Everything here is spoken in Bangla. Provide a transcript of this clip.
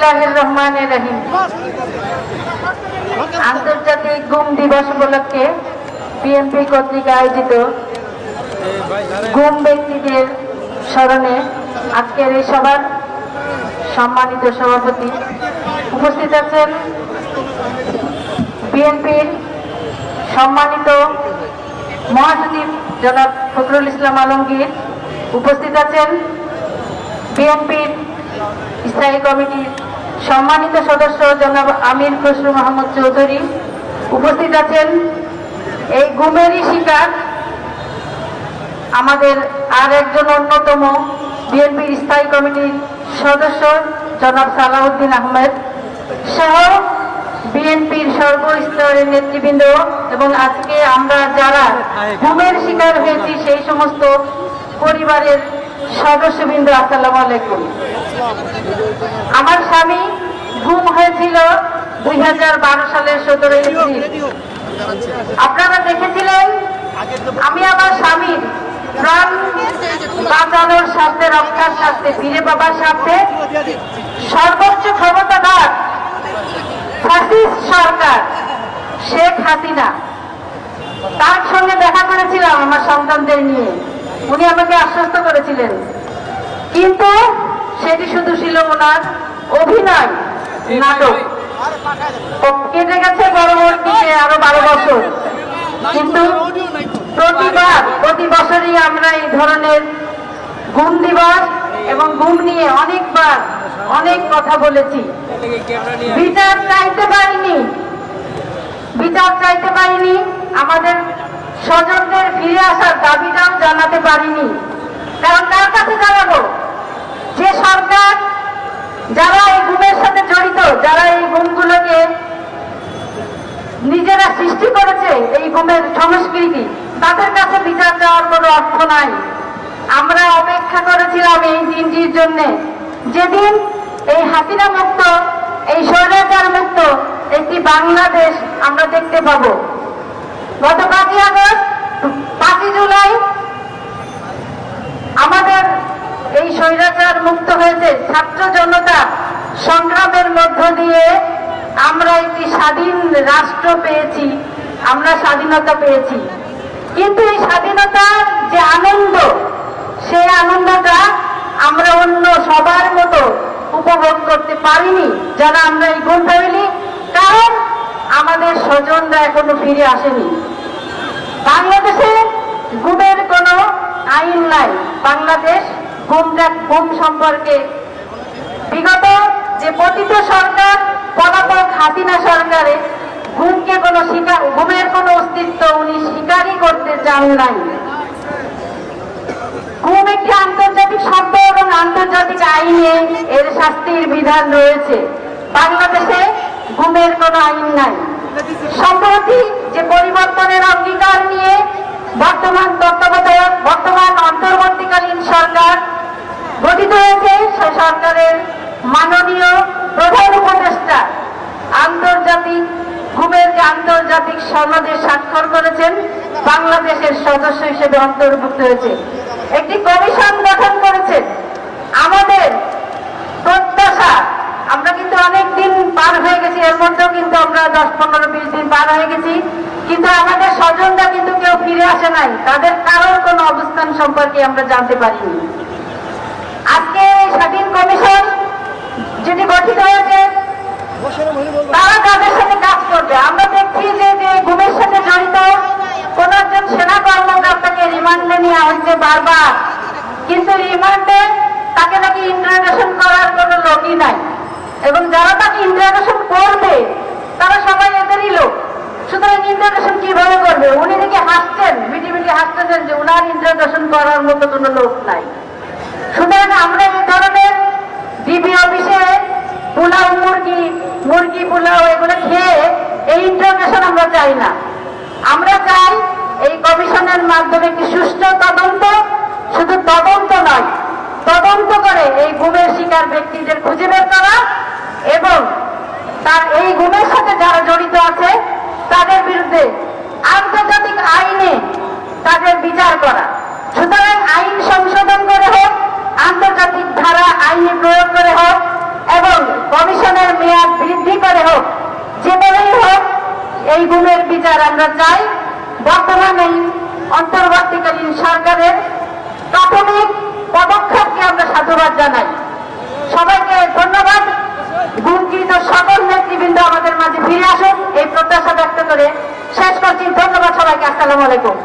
বিসমিল্লাহির রহমানির রহিম। আন্তর্জাতিক গুম দিবস উপলক্ষে বিএনপি কর্তৃক আয়োজিত গুম ব্যক্তিদের স্মরণে আজকের এই সভার সম্মানিত সভাপতি উপস্থিত আছেন বিএনপির সম্মানিত মহাসচিব জনাব ফখরুল ইসলাম আলমগীর, উপস্থিত আছেন বিএনপির স্থায়ী কমিটির সম্মানিত সদস্য জনাব আমির খসরু মাহমুদ চৌধুরী, উপস্থিত আছেন এই গুমেরই শিকার, আমাদের আর একজন অন্যতম বিএনপির স্থায়ী কমিটির সদস্য জনাব সালাউদ্দিন আহমেদ সহ বিএনপির সর্বস্তরের নেতৃবৃন্দ এবং আজকে আমরা যারা গুমের শিকার হয়েছি, সেই সমস্ত পরিবারের সদস্যবৃন্দ আসসালামু আলাইকুম। আমার স্বামী গুম হয়েছিল দুই হাজার বারো সালের সতেরো এপ্রিল। আপনারা দেখেছিলেন, আমি আমার স্বামীর প্রাণ বাঁচানোর স্বার্থে, রক্ষার স্বার্থে, ফিরে পাবার স্বার্থে সর্বোচ্চ ক্ষমতাধর ফ্যাসিস্ট সরকার শেখ হাসিনা। তার সঙ্গে দেখা করেছিলাম আমার সন্তানদের নিয়ে। উনি আমাকে আশ্বস্ত করেছিলেন। কিন্তু সেটি শুধু ছিল ওনার অভিনয়, নাটক। কেটে গেছে পরবর্তীতে আরও বারো বছর। কিন্তু প্রতিবার প্রতি বছরই আমরা এই ধরনের গুম দিবস এবং গুম নিয়ে অনেকবার অনেক কথা বলেছি। বিচার চাইতে পারিনি। বিচার চাইতে পারিনি। আমাদের স্বজনদের ফিরে আসার দাবিটাও জানাতে পারিনি। কারণ তার কাছে জানাব যে সরকার, যারা এই গুমের সাথে জড়িত, যারা এই গুমগুলোকে নিজেরা সৃষ্টি করেছে, এই গুমের সংস্কৃতি, তাদের কাছে বিচার দেওয়ার কোনো অর্থ নাই। আমরা অপেক্ষা করেছিলাম এই দিনটির জন্যে। যেদিন এই হাসিনা মুক্ত, এই স্বৈরাচার মুক্ত একটি বাংলাদেশ আমরা দেখতে পাবো। গত পাঁচই আগস্ট পাঁচই জুলাই আমাদের এই স্বৈরাচার মুক্ত হয়েছে। ছাত্র জনতা সংগ্রামের মধ্য দিয়ে আমরা একটি স্বাধীন রাষ্ট্র পেয়েছি, আমরা স্বাধীনতা পেয়েছি। কিন্তু এই স্বাধীনতার যে আনন্দ, সেই আনন্দটা আমরা অন্য সবার মতো উপভোগ করতে পারিনি, যারা আমরা এই গুণ ফ্যামিলি। কারণ আমাদের স্বজনরা এখনও ফিরে আসেনি। বাংলাদেশে গুমের কোনো আইন নাই। বাংলাদেশ গুমটা গুম সম্পর্কে। বিগত যে পতিত সরকার, পলাতক হাসিনা সরকারে গুমকে কোনো স্বীকার গুমের কোনো অস্তিত্ব উনি স্বীকারই করতে চান নাই। গুম একটি আন্তর্জাতিক শব্দ এবং আন্তর্জাতিক আইনে এর শাস্তির বিধান রয়েছে। বাংলাদেশে গুমের কোনো আইন নাই। সম্প্রতি যে পরিবর্তনের অঙ্গীকার নিয়ে বর্তমান তত্ত্বাবধায়ক বর্তমান অন্তর্বর্তীকালীন সরকার গঠিত হয়েছে সে সরকারের মাননীয় প্রধান উপদেষ্টা আন্তর্জাতিক ঘুমের যে আন্তর্জাতিক সনদে স্বাক্ষর করেছেন, বাংলাদেশের সদস্য হিসেবে অন্তর্ভুক্ত হয়েছে। একটি কমিশন গঠন করেছেন। আমাদের প্রত্যাশা, আমরা কিন্তু অনেক দিন পার হয়ে গেছি, এর মধ্যেও কিন্তু আমরা দশ, পনেরো, বিশ দিন পার হয়ে গেছি। কিন্তু আমাদের স্বজনরা কিন্তু কেউ ফিরে আসে নাই। তাদের কারোর কোনো অবস্থান সম্পর্কে আমরা জানতে পারিনি। আজকে স্বাধীন কমিশন যেটি গঠিত হয়েছে, তারা তাদের সাথে কাজ করবে আমরা দেখছি যে যে গুমের সাথে জড়িত কোন একজন সেনা কর্মকর্তাকে রিমান্ডে নেওয়া হচ্ছে বারবার। কিন্তু রিমান্ডে তাকে নাকি ইন্টারোগেশন করার কোনো লোকই নাই। এবং যারা তাকে ইন্টারোগেশন করবে, তারা সবাই এদেরই লোক। সুতরাং ইন্টারোগেশন কীভাবে করবে? উনি নাকি হাসছেন মিটি মিটি হাসতেছেন যে উনার ইন্টারোগেশন করার মতো কোনো লোক নাই। সুতরাং আমরা এই ধরনের ডিবি অফিসে পোলাও মুরগি মুরগি পোলাও এগুলো খেয়ে এই ইন্টারোগেশন আমরা চাই না। আমরা চাই এই কমিশনের মাধ্যমে কি সুষ্ঠু তদন্ত? শুধু তদন্ত নয়, তদন্ত করে এই গুমের শিকার ব্যক্তিদের খুঁজে বের করা এবং তার এই গুমের সাথে যারা জড়িত আছে, তাদের বিরুদ্ধে আন্তর্জাতিক আইনে তাদের বিচার করা। সুতরাং আইন সংশোধন করে হোক, আন্তর্জাতিক ধারা আইনে প্রয়োগ করে হোক এবং কমিশনের মেয়াদ বৃদ্ধি করে হোক, যেভাবেই হোক, এই গুণের বিচার আমরা চাই। বর্তমানে অন্তর্বর্তীকালীন সরকারের প্রাথমিক পদক্ষেপকে আমরা সাধুবাদ জানাই। সবাইকে ধন্যবাদ। গুণকৃত সকল নেতৃবৃন্দ আমাদের মাঝে ফিরে আসুন এই প্রত্যাশা ব্যক্ত করে শেষ করছি। ধন্যবাদ সবাইকে। আসসালামু আলাইকুম।